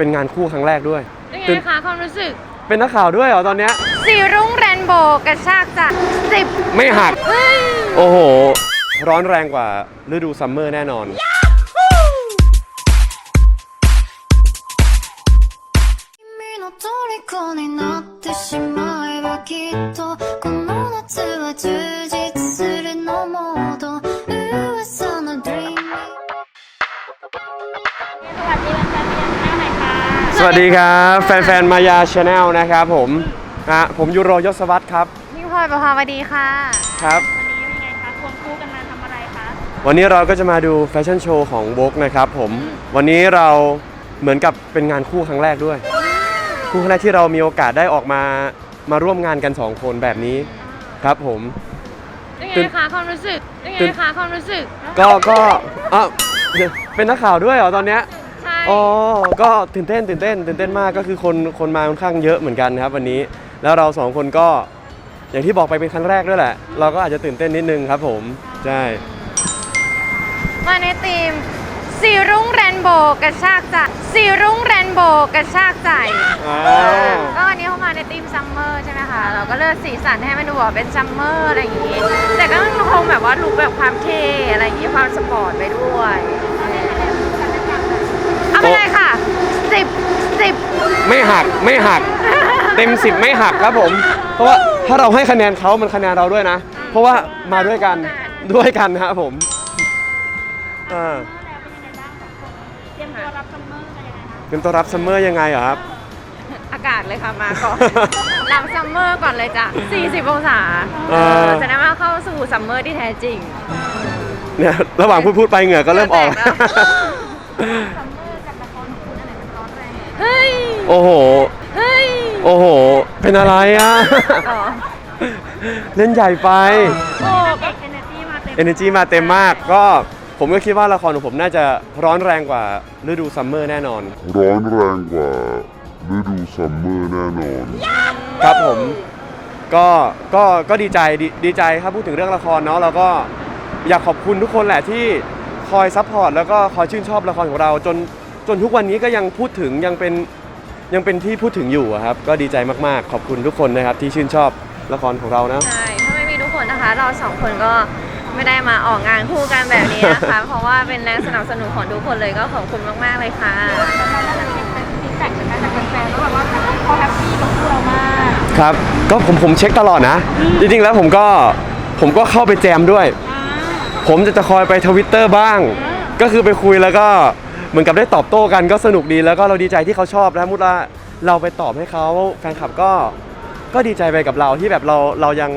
เป็นงานคู่ครั้งแรกด้วย เป็นไงตื่น คะความรู้สึก เป็นนักข่าวด้วยเหรอตอนเนี้ยสีรุ่งแรนโบว์กระชากจากสิบไม่หักเฮ้ยโอ้โห ร้อนแรงกว่าฤดูซัมเมอร์แน่นอน สวัสดีครับ แฟนๆ มายาชาแนลนะครับผมฮะผมยูโรยศวัตครับพี่พลอยประภาวดีค่ะ ครับ วันนี้เป็นไงคะควงคู่กันมาทำอะไรคะวันนี้เราก็จะมาดูแฟชั่นโชว์ของ v o g นะครับผมวันนี้เราเหมือนกับเป็นงานคู่ครั้งแรกด้วย คู่ครั้งแรกที่เรามีโอกาสได้ออกมามาร่วมงานกัน 2 คนแบบนี้ครับผม เป็นตื่ไงนคะความรู้สึกเป็นไงตื่นคะความรู้สึกก็ก็อะเดี๋ยวเป็นนักข่าวด้วยเหรอตอนเนี้ยใช่ อ๋อ ก็ตื่นเต้นตื่นเต้นตื่นเต้นมากก็คือคนคนมาค่อนข้างเยอะเหมือนกันครับวันนี้ แล้วเราสองคนก็อย่างที่บอกไปเป็นครั้งแรกด้วยแหละ เราก็อาจจะตื่นเต้นนิดนึงครับผมใช่ มาในทีมสีรุ่งแรนโบว์กระชากจากสีรุ่งแรนโบว์กระชากใจอ่าก็อันนี้เข้ามาในทีมซัมเมอร์ใช่ไหมคะ เราก็เลือกสีสันให้มันดูแบบเป็นซัมเมอร์อะไรอย่างงี้ แต่ก็มันคงแบบว่าลุคแบบความเท่อะไรอย่างงี้ความสปอร์ตไปด้วยเอา ไปเลยค่ะสิบสิบไม่หักไม่หัก เต็มสิบไม่หักครับผม เพราะว่าถ้าเราให้คะแนนเขามันคะแนนเราด้วยนะ เพราะว่ามาด้วยกันด้วยกันครับผมอ่าเตรียมตัวรับซัมเมอร์กันยังไงคะเป็นตัวรับซัมเมอร์ยังไงเหรอครับ อากาศเลยค่ะมาก่อนรับซัมเมอร์ก่อนเลยจ้ะ 40 องศาเออ จะได้มาเข้าสู่ซัมเมอร์ที่แท้จริง เนี่ยระหว่างพูดพูดไปเหงื่อก็เริ่มออกเหงื่อแตกแล้วซัม โอ้โห เฮ้ยโอ้โห เป็นอะไรอะ อ๋อเล่นใหญ่ไป โอ้เอกเอเนจีมาเต็ม Energy มาเต็มมากก็ผมก็คิดว่าละครของผมน่าจะร้อนแรงกว่าฤดูซัมเมอร์แน่นอน ร้อนแรงกว่าฤดูซัมเมอร์แน่นอน ครับผมก็ก็ก็ดีใจดีดีใจครับพูดถึงเรื่องละครเนาะเราก็อยากขอบคุณทุกคนแหละที่คอยซัพพอร์ตแล้วก็คอยชื่นชอบละครของเราจนจนทุกวันนี้ก็ยังพูดถึงยังเป็น ยังเป็นที่พูดถึงอยู่อะครับ ก็ดีใจมากๆ ขอบคุณทุกคนนะครับ ที่ชื่นชอบละครของเรานะ ใช่ถ้าไม่มีทุกคนนะคะ เราสองคนก็ไม่ได้มาออกงานคู่กันแบบนี้นะคะ เพราะว่าเป็นแรงสนับสนุนของทุกคนเลยก็ขอบคุณมากๆเลยค่ะแล้วเราจะเป็นเป็นฟีดแบ็กจากการจากแฟนๆแล้วแบบว่าเขาแฮปปี้กับคู่เรามากครับ ก็ผมผมเช็คตลอดนะ จริงๆแล้วผมก็ผมก็เข้าไปแจมด้วยอ่าผมจะจะคอยไปทวิตเตอร์บ้าง ก็คือไปคุยแล้วก็ เหมือนกับได้ตอบโต้กันก็สนุกดีแล้วก็เราดีใจที่เขาชอบแล้วมุดละเราไปตอบให้เขาแฟนคลับก็ก็ดีใจไปกับเราที่แบบเราเรายัง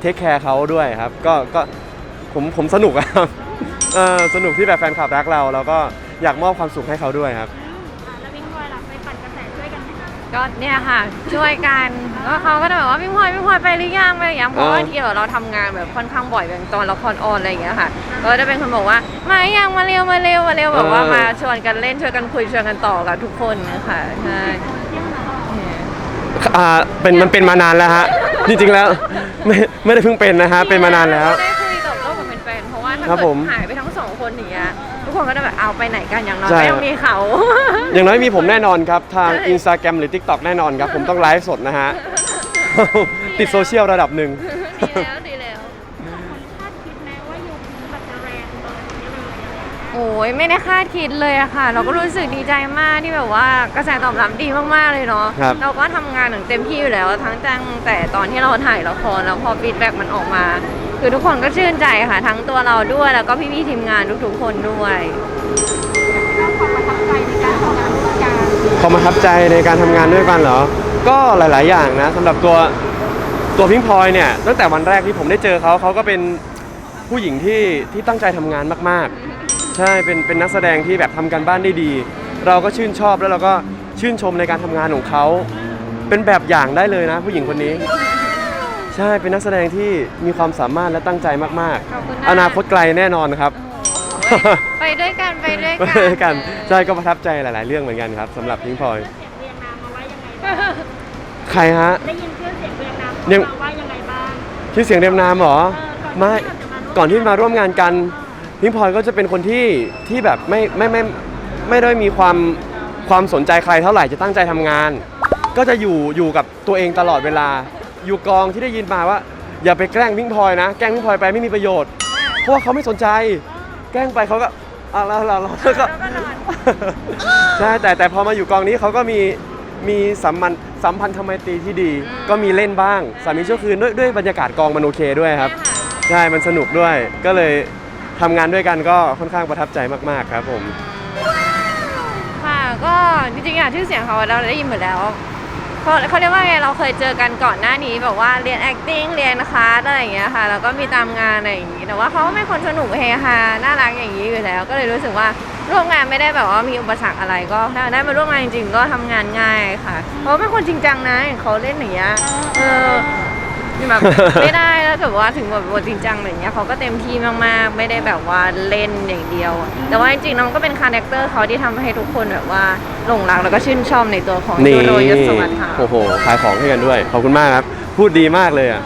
เทคแคร์เขาด้วยครับก็ก็ผมผมสนุกครับเออสนุกที่แบบแฟนคลับรักเรา แล้วก็อยากมอบความสุขให้เขาด้วยครับ กันไหมคะก็เนี่ยค่ะ ช่วยกันก็เขาก็จะแบบว่าพี่พลอยพี่พลอยไปหรือยังไปหรือยังเพราะว่าเออที่เราเราทำงานแบบค่อนข้างบ่อยแบบตอนละครออนอะไรอย่างเงี้ยค่ะก็จะเป็นคนบอกว่ามาหรือยังมาเร็วมาเร็วมาเร็วแบบว่ามาชวนกันเล่นชวนกันคุยชวนกันต่อกับทุกคนนะคะใช่อ่าเป็นมันเป็นมานานแล้วฮะจริงๆแล้วไม่ไม่ได้เพิ่งเป็นนะฮะเป็นมานานแล้วได้คุยกับโลกกับแฟนๆเพราะว่าถ้าครับเกิผดมหายไปทั้งสองคนอย่างเงี้ย ทุกคนก็จะแบบเอาไปไหนกันอย่างน้อยใช่ ก็ยังมีเขา อย่างน้อยมีผมแน่นอนครับ ทางใช่ Instagram หรือ TikTok แน่นอนครับ ผมต้องไลฟ์สดนะฮะ ติดโซเชียลระดับหนึ่ง ดีแล้วดีแล้ว คนคาดคิดไหมว่ายูทูบแบบจะแรงตอนนี้เลยอะไรอย่างเงี้ยโอ้ยไม่ได้คาดคิดเลยอะค่ะ เราก็รู้สึกดีใจมากที่แบบว่ากระแสตอบรับดีมากๆเลยเนาะครับ เราก็ทำงานอย่างเต็มที่อยู่แล้ว ทั้งตั้งแต่ตอนที่เราถ่ายละครแล้วพอฟีดแบ็กมันออกมา คือทุกคนก็ชื่นใจค่ะ ทั้งตัวเราด้วยแล้วก็พี่ๆทีมงานทุกๆคนด้วยความประทับใจในการทำงานร่วมกันความประทับใจในการทำงานด้วยกันเหรอ ก็หลาย ๆ อย่างนะสำหรับตัวตัวพิงพลอยเนี่ยตั้งแต่วันแรกที่ผมได้เจอเขาเขาก็เป็นผู้หญิงที่ที่ตั้งใจทำงานมาก ๆ ใช่เป็นเป็นนักแสดงที่แบบทำการบ้านได้ดี เราก็ชื่นชอบแล้วเราก็ชื่นชมในการทำงานของเขาเป็นแบบอย่างได้เลยนะ ผู้หญิงคนนี้ ใช่เป็นนักแสดงที่มีความสามารถและตั้งใจมากขอบคุณๆนะอนาคตไกลแน่นอนครับ โอ้ยไปด้วยกันไปด้วยไปกันด้วยกันใช่ก็ประทับใจหลาย ๆ เรื่องเหมือนกันครับสำหรับพิงพลอยเสียงเรียงนามมาว่ายังไงบ้าง ใครฮะ ได้ยินชื่อเสียงเรียงนามยังมาว่ายังไงบ้าง ชื่อเสียงเรียมนามเหรอเออไม่ก่อนที่มาร่วมงานกันพิงพลอยก็จะเป็นคนที่ที่แบบไม่ไม่ไม่ไม่ได้มีความความสนใจใครเท่าไหร่จะตั้งใจทำงาน ก็จะอยู่อยู่กับตัวเองตลอดเวลา อยู่กองที่ได้ยินมาว่า อย่าไปแกล้งพิงพลอยนะ แกล้งพิงพลอยไปไม่มีประโยชน์ เพราะว่าเขาไม่สนใจ แกล้งไปเขาก็อะแล้วเราเราแล้วก็ ใช่แต่แต่พอมาอยู่กองนี้เขาก็มีมีสัมมันสัมพันธไมตรีที่ดี ก็มีเล่นบ้าง สามีชั่วคืนด้วยด้วยบรรยากาศกองมันโอเคด้วยครับ ใช่มันสนุกด้วย ก็เลยทำงานด้วยกันก็ค่อนข้างประทับใจมากๆครับผม ค่ะก็จริงๆอะชื่อเสียงเขาเราได้ยินหมดแล้ว เขาเขาเรียกว่าไงเราเคยเจอกันก่อนหน้านี้แบบว่าเรียน acting เรียนคลาสอะไรอย่างเงี้ยค่ะแล้วก็มีตามงานอะไรอย่างงี้ แต่ว่าเขาก็เป็นคนสนุกเฮฮาน่ารักอย่างนี้อยู่แล้ว ก็เลยรู้สึกว่าร่วมงานไม่ได้แบบว่ามีอุปสรรคอะไรก็ถ้าได้มาร่วมงานจริงๆก็ทำงานง่ายค่ะเพราะว่าเป็นคนจริงจังนะอย่างเขาเล่นอย่างเงี้ยเออ แบบไม่ได้แล้วแบบว่าถึงแบบบทจริงจังอะไรเงี้ยเขาก็เต็มที่มากๆ ไม่ได้แบบว่าเล่นอย่างเดียว แต่ว่าจริงๆน้องก็เป็นคาแรคเตอร์เขาที่ทำให้ทุกคนแบบว่าหลงรักแล้วก็ชื่นชอบในตัวของนี่โดโดยศวรรษค่ะโอ้โหขายของให้กันด้วยขอบคุณมากครับ พูดดีมากเลยอะ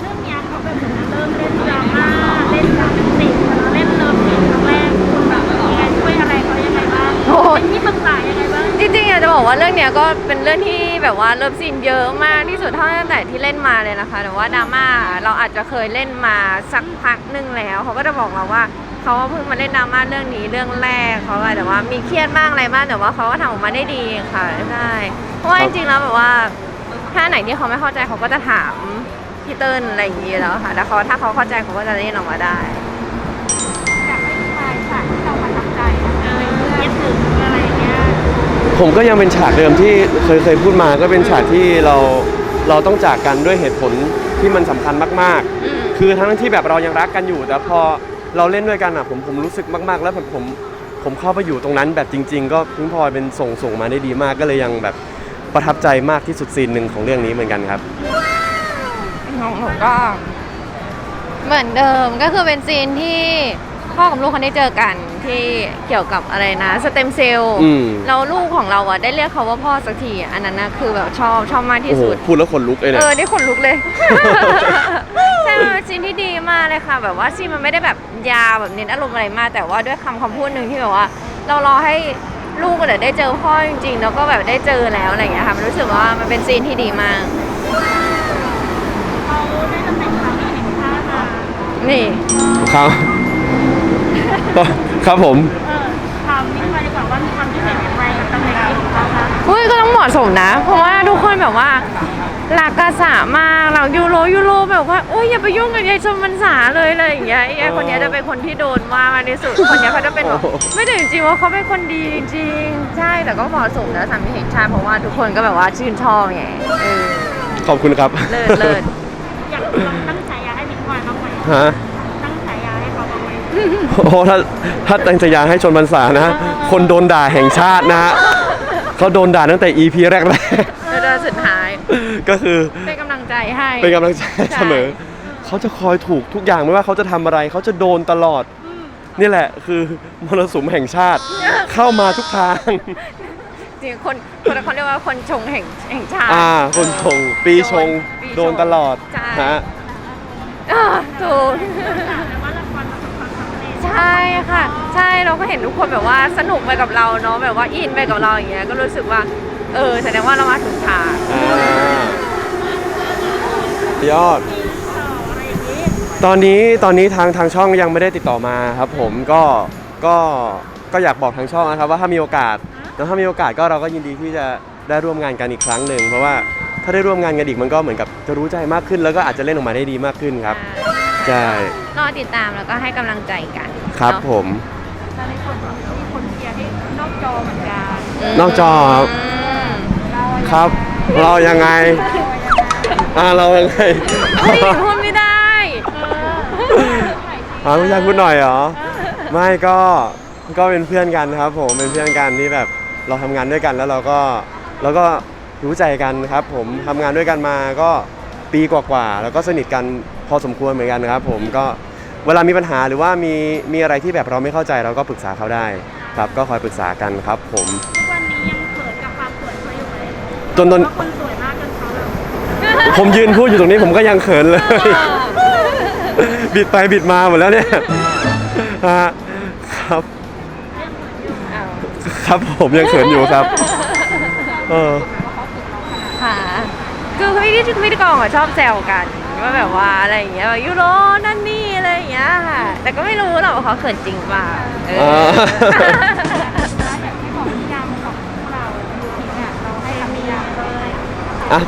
เรื่องเนี้ยเขาแบบเหมือนเริ่มเล่นดราม่าเล่นดราม่าติดเล่นเลิฟซีนครั้งแรกคุณแบบยังไงช่วยอะไรเขายังไงบ้างโอ้โหเป็นที่ปรึกษายังไงบ้างจริงๆอยากจะบอกว่าเรื่องเนี้ยก็เป็นเรื่องที่ แบบว่าเลิฟซีนเยอะมากที่สุดเท่าตั้งแต่ที่เล่นมาเลยนะคะ แต่ว่าดราม่าเราอาจจะเคยเล่นมาสักพักหนึ่งแล้ว เขาก็จะบอกเราว่าเขาเพิ่งมาเล่นดราม่าเรื่องนี้เรื่องแรกเขาอาจจะว่ามีเครียดบ้างอะไรบ้างแต่ว่าเขาก็ทำออกมาได้ดีค่ะใช่เพราะว่าจริงๆแล้วแบบว่าถ้าไหนที่เขาไม่เข้าใจเขาก็จะถามพี่เติ้ลอะไรอย่างนี้แล้วค่ะแล้วเขาถ้าเขาเข้าใจเขาก็จะเล่นออกมาได้ ผมก็ยังเป็นฉากเดิมที่เคยเคยพูดมาก็เป็นฉากที่เราเราต้องจากกันด้วยเหตุผลที่มันสำคัญมากอืมๆคือทั้งที่แบบเรายังรักกันอยู่ แต่พอเราเล่นด้วยกันอะผมผมรู้สึกมากๆ แล้วผมผมผมเข้าไปอยู่ตรงนั้นแบบจริง ๆ ก็พิงพลอยเป็นส่งส่งมาได้ดีมากก็เลยยังแบบประทับใจมากที่สุดซีนหนึ่งของเรื่องนี้เหมือนกันครับ ของหนูก็ เหมือนเดิมก็คือเป็นซีนที่พ่อกับลูกเขาได้เจอกัน ที่เกี่ยวกับอะไรนะสเต็มเซลล์อืมแล้วลูกของเราอะได้เรียกเขาว่าพ่อสักทีอันนั้นนะคือแบบชอบชอบมากที่โอ้โหสุด พูดแล้วขนลุกเลยเอเนี่ยอได้ขนลุกเลย ใช่มันเป็นซีนที่ดีมากเลยค่ะ แบบว่าซีนมันไม่ได้แบบยาวแบบเน้นอารมณ์อะไรมาก แต่ว่าด้วยคำคำพูดหนึ่งที่แบบว่า เรารอให้ลูกเดี๋ยวได้เจอพ่อจริงๆแล้วก็แบบได้เจอแล้วอะไรอย่างเงี้ยค่ะมันรู้สึกว่ามันเป็นซีนที่ดีมากเขาได้ตำแหน่งสามีแห่งชาติมานี่ ครับ ครับผมเออถามมิ้นท์มาดีกว่าว่ามีความคิดเห็นอย่างไรกับตำแหน่งนี้ของเขาคะอุ้ยก็ต้องเหมาะสมนะ เพราะว่าทุกคนแบบว่ารักกาสามากเรายูโรยูโรแบบว่าเอ้ยอย่าไปยุ่งกับยายชมมันสาเลยอะไรอย่างเงี้ยไอ้คนเนี้ยจะเป็นคนที่โดนว่ามากที่สุดคนเนี้ยเขาจะเป็นแบบโอ้โหไม่ได้จริงๆว่าเขาเป็นคนดีจริงๆใช่แต่ก็เหมาะสมนะสามีแห่งชาติเพราะว่าทุกคนก็แบบว่าชื่นชอบไงเออขอบคุณครับ เลิศเลิศอยากลองตั้งฉายาให้มิ้นท์พลอยบ้างไหม ฮะ โอ้โหถ้าถ้าตั้งใจยาให้ชนพรรษานะ คนโดนด่าแห่งชาตินะฮะเขาโดนด่าตั้งแต่ EP แรกแล้วเดินสุดท้ายๆก็คือเป็นกำลังใจให้ เป็นกำลังใจให้ใช่เสมอเขาจะคอยถูกทุกอย่างไม่ว่าเขาจะทำอะไร เขาจะโดนตลอด นี่แหละคือมรสุมแห่งชาติเข้ามาทุกทางจริงคนคนเขาเรียกว่าคนชงแห่งแห่งชาติอ่าคนชงปีชงปีชงโดนตลอดใช่ฮะอ่าถูก ใช่ค่ะ ใช่เราก็เห็นทุกคนแบบว่าสนุกไปกับเราเนาะแบบว่าอินไปกับเราอย่างเงี้ยก็รู้สึกว่า เออแสดงว่าเรามาถูกทางอ่ายอด ตอนนี้ตอนนี้ทางทางช่องยังไม่ได้ติดต่อมาครับ ผมก็ก็ก็อยากบอกทางช่องนะครับว่าถ้ามีโอกาสแล้วถ้ามีโอกาสก็เราก็ยินดีที่จะได้ร่วมงานกันอีกครั้งหนึ่งเพราะว่าถ้าได้ร่วมงานกันอีกมันก็เหมือนกับจะรู้ใจมากขึ้น แล้วก็อาจจะเล่นออกมาได้ดีมากขึ้นครับ ใช่ รอติดตามแล้วก็ให้กำลังใจกันครับเนาะผม แต่ในคนมีคนเชียร์ให้นอกจอเหมือนกันมนอกจอครับ มครับ เรายังไงอ่าเรายังไงเฮ้ยพูดไม่ได้ อ๋อไม่ใช่พูดหน่อยเหรอ ไม่ก็ก็เป็นเพื่อนกันครับผมเป็นเพื่อนกันที่แบบเราทำงานด้วยกันแล้วเราก็เราก็รู้ใจกันครับ ผมทำงานด้วยกันมาก็ปีกว่าๆแล้วก็สนิทกัน พอสมควรเหมือนกันครับ ผมก็เวลามีปัญหาหรือว่ามีมีอะไรที่แบบเราไม่เข้าใจเราก็ปรึกษาเขาได้ครับ ก็คอยปรึกษากันครับ ผมทุกวันนี้ยังเขินกับความสวยเขาอยู่ไหมจนตอนเพราะคนสวยมากจนเขาแบบผมยืนพูดอยู่ตรงนี้ผมก็ยังเขินเลย บิดไปบิดมาหมดแล้วเนี่ยฮะครับเอาคครับผมยังเขินอยู่ครับ เออค่ะคือพี่ที่พี่ที่กองอะชอบแซวกัน ว่าแบบว่าอะไรอย่างเงี้ยแบบยูโรนั่นนี่อะไรอย่างเงี้ยค่ะแต่ก็ไม่รู้หรอกว่าเขาเขินจริงเปล่าเออ อ่าอย่างที่บอกนิยามของพวกเราดูทีเนี่ยเราให้คำนิยามเลยอะ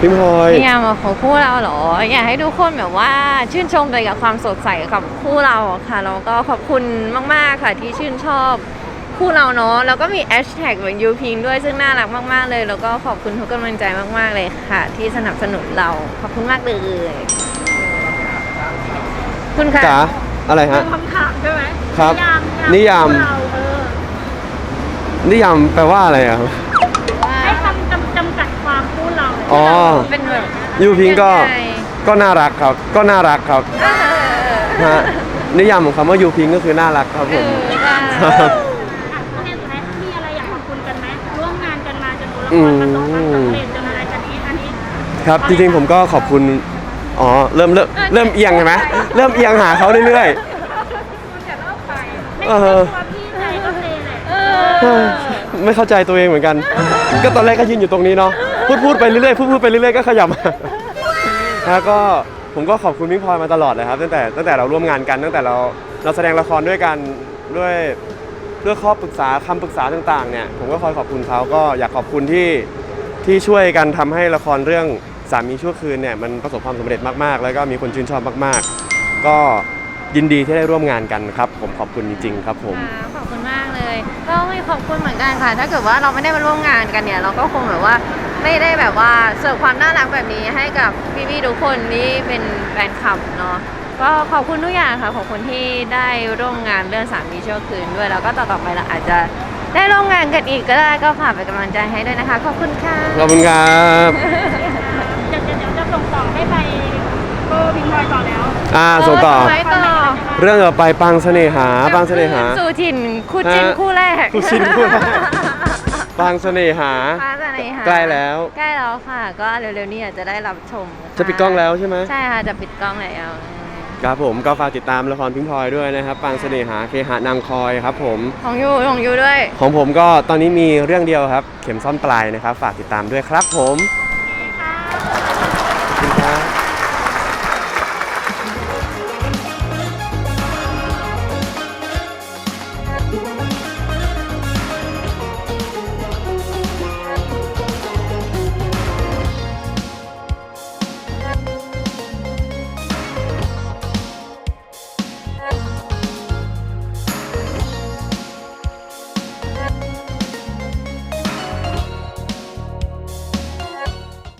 พิมพลอย นิยามของคู่เราเหรอ อยากให้ทุกคนแบบว่าชื่นชมไปกับความสดใสกับคู่เราอะค่ะแล้วก็ขอบคุณมาก ๆ ค่ะที่ชื่นชอบ คู่เราเนาะแล้วก็มีแอชแท็กเหมือนยูพิงด้วยซึ่งน่ารักมาก ๆ เลย แล้วก็ขอบคุณทุกกำลังใจมาก ๆ เลยค่ะ ที่สนับสนุนเราขอบคุณมากเลยคุณค่ะจ๋าอะไรฮะ คำถามใช่ไหมครับ นิยามนิยามของเราเออนิยามแปลว่าอะไรอะครับ ให้คำจำจำกัดความคู่เราเลยอ๋อ เป็นแบบยูพิงก็ ยังไงก็น่ารักครับ ก็น่ารักครับ เออฮะ นิยามของคำว่ายูพิงก็คือน่ารักครับเอผมอได้ กันมาจนตัวละครประสบความสำเร็จจนอะไรกันนี้อันนี้ครับจริงๆผมก็ขอบคุณอ๋อเริ่มเริ่มเริ่มเอียงใช่ไหมเริ่มเอียงหาเขาเรื่อยไม่เอใช่อตัวพี่ใจก็เทเลยเอๆเฮ้ยอไม่เข้าใจตัวเองเหมือนกัน ก็ตอนแรกก็ยืนอยู่ตรงนี้เนาะพูดพูดไปเรื่อยๆพูดพูดไปเรื่อยๆก็ขยับมาแล้วก็ผมก็ขอบคุณพิงพลอยมาตลอดเลยครับตั้งแต่ตั้งแต่เราร่วมงานกันตั้งแต่เราเราแสดงละครด้วยกันด้วย ด้วยข้อปรึกษาคำปรึกษาต่างๆเนี่ยผมก็คอยขอบคุณเขาก็อยากขอบคุณที่ที่ช่วยกันทำให้ละครเรื่องสามีชั่วคืนเนี่ยมันประสบความสำเร็จมากๆ แล้วก็มีคนชื่นชอบมากๆ ก็ยินดีที่ได้ร่วมงานกันครับ ผมขอบคุณจริงๆครับผม ค่ะขอบคุณมากเลย ก็ไม่ขอบคุณเหมือนกันค่ะ ถ้าเกิดว่าเราไม่ได้มาร่วมงานกันเนี่ย เราก็คงแบบว่าไม่ได้แบบว่าเสิร์ฟความน่ารักแบบนี้ให้กับพี่ๆทุกคนที่เป็นแฟนคลับเนาะ ก็ขอบคุณทุกอย่างค่ะ ขอบคุณที่ได้ร่วมงานเรื่องสามีชั่วคืนด้วย แล้วก็ต่อๆไปเราอาจจะได้ร่วมงานกันอีกก็ได้ก็ฝากเป็นกำลังใจให้ด้วยนะคะ ขอบคุณค่ะ ขอบคุณครับเดี๋ยวเดี๋ยวจะส่งต่อให้ไปโกพิงพลอยต่อแล้ว อ่าส่งต่อ ไปต่อเรื่องต่อไปปังเสน่หาปังเสน่หา สู่ถิ่นคู่จิ้นฮะคู่แรกคู่จิ้นคู่แรกปังเสน่หาปังเสน่หา ใกล้แล้ว ใกล้แล้วค่ะ ก็เร็วๆนี้อาจจะได้รับชมค่จะปิดกล้องแล้วใช่ไหมใช่ค่ะ จะปิดกล้องแล้ว ครับผมก็ฝากติดตามละครพิงพลอยด้วยนะครับปังเสน่หาเคหะนางคอยครับผมของยูของยูด้วย ของผมก็ตอนนี้มีเรื่องเดียวครับ เข็มซ่อนปลายนะครับ ฝากติดตามด้วยครับผมค